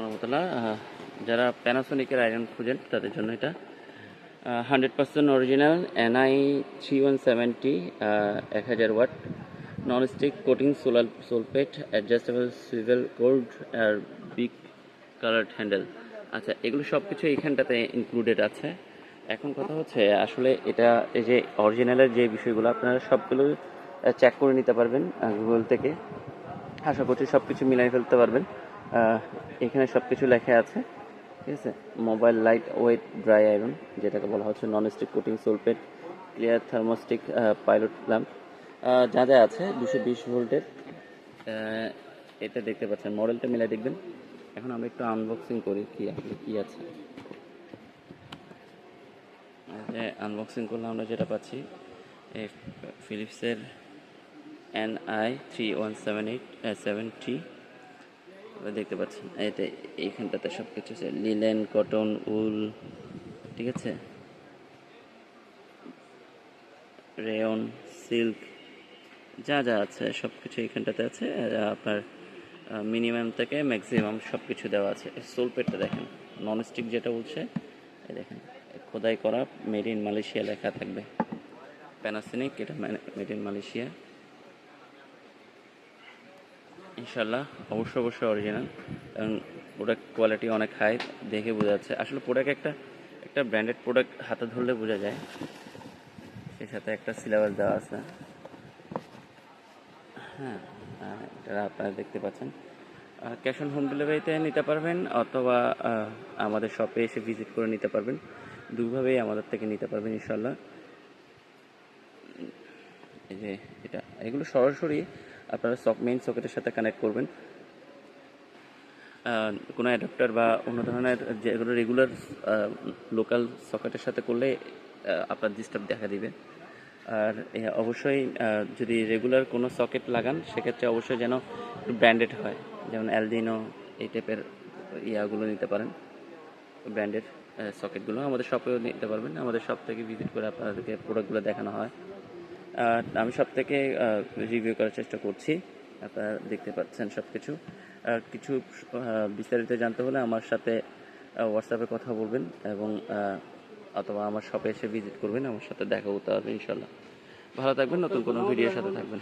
রহমতুল্লাহ যারা প্যানাসোনিকের আয়রন খুঁজেন, তাদের জন্য এটা। Hundred percent original NI three one seventy এক হাজার watt non stick coating solar soleplate adjustable swivel cord আর বিগ কালার্ড হ্যান্ডেল আচ্ছা এগুলো সব কিছু এইখানটাতে ইনক্লুডেড আছে। এখন কথা হচ্ছে, আসলে এটা, এই যে অরিজিনালের যে বিষয়গুলো, আপনারা সবগুলো চেক করে নিতে পারবেন গুগল থেকে। আশা করছি সব কিছু মিলাই ফেলতে পারবেন। এখানে সব কিছু লেখা আছে, ঠিক আছে? Mobile light weight dry iron যেটাকে বলা হচ্ছে non stick coating soleplate clear thermostat pilot lamp যা যা আছে, দুশো বিশ ভোল্টের এটা দেখতে পাচ্ছেন। মডেলটা মিলাই দেখবেন। এখন আমরা একটু আনবক্সিং করি কি আসলে কি আছে। আনবক্সিং করলে আমরা যেটা পাচ্ছি ফিলিপসের N I three one seven eight seven three দেখতে পাচ্ছেন এটা এইখানটাতে সব কিছু আছে। লিলেন, কটন, উল, ঠিক আছে? রেয়ন, সিল্ক, যা যা আছে সব কিছু এইখানটাতে আছে। আপনার মিনিমাম থেকে ম্যাক্সিমাম সব কিছু দেওয়া আছে। সোলপেটটা দেখেন নন স্টিক যেটা বলছে এই দেখেন, খোদাই করা মেড ইন মালয়েশিয়া লেখা থাকবে। প্যানাসিনিক এটা মেড ইন মালয়েশিয়া ইনশাল্লাহ অবশ্যই অবশ্যই অরিজিনাল কারণ প্রোডাক্ট কোয়ালিটি অনেক হাই দেখে বোঝা যাচ্ছে। আসলে প্রোডাক্ট একটা একটা ব্র্যান্ডেড প্রোডাক্ট হাতে ধরলে বোঝা যায়। সেই সাথে একটা সিলেবাস দেওয়া আছে। হ্যাঁ এটা আপনারা দেখতে পাচ্ছেন ক্যাশ অন হোম ডেলিভারিতে নিতে পারবেন, অথবা আমাদের শপে এসে ভিজিট করে নিতে পারবেন। দুভাবেই আমাদের থেকে নিতে পারবেন ইনশাল্লাহ এই যে এটা, এগুলো সরাসরি আপনারা সক মেইন সকেটের সাথে কানেক্ট করবেন। কোনো অ্যাডাপ্টার বা অন্য ধরনের যেগুলো রেগুলার লোকাল সকেটের সাথে করলে আপনার ডিস্টার্ব দেখা দিবে। আর অবশ্যই যদি রেগুলার কোনো সকেট লাগান, সেক্ষেত্রে অবশ্যই যেন একটু ব্র্যান্ডেড হয়। যেমন অ্যালদিনো এই টাইপের ইয়াগুলো নিতে পারেন। ব্র্যান্ডেড সকেটগুলো আমাদের শপেও নিতে পারবেন। আমাদের শপ থেকে ভিজিট করে আপনাদেরকে প্রোডাক্টগুলো দেখানো হয়। আমি সব থেকে রিভিউ করার চেষ্টা করছি। আপনারা দেখতে পাচ্ছেন সব কিছু আর কিছু বিস্তারিত জানতে হলে আমার সাথে হোয়াটসঅ্যাপে কথা বলবেন এবং অথবা আমার শপে এসে ভিজিট করবেন। আমার সাথে দেখা হতে হবে ইনশাল্লাহ ভালো থাকবেন নতুন কোনো ভিডিওর সাথে থাকবেন।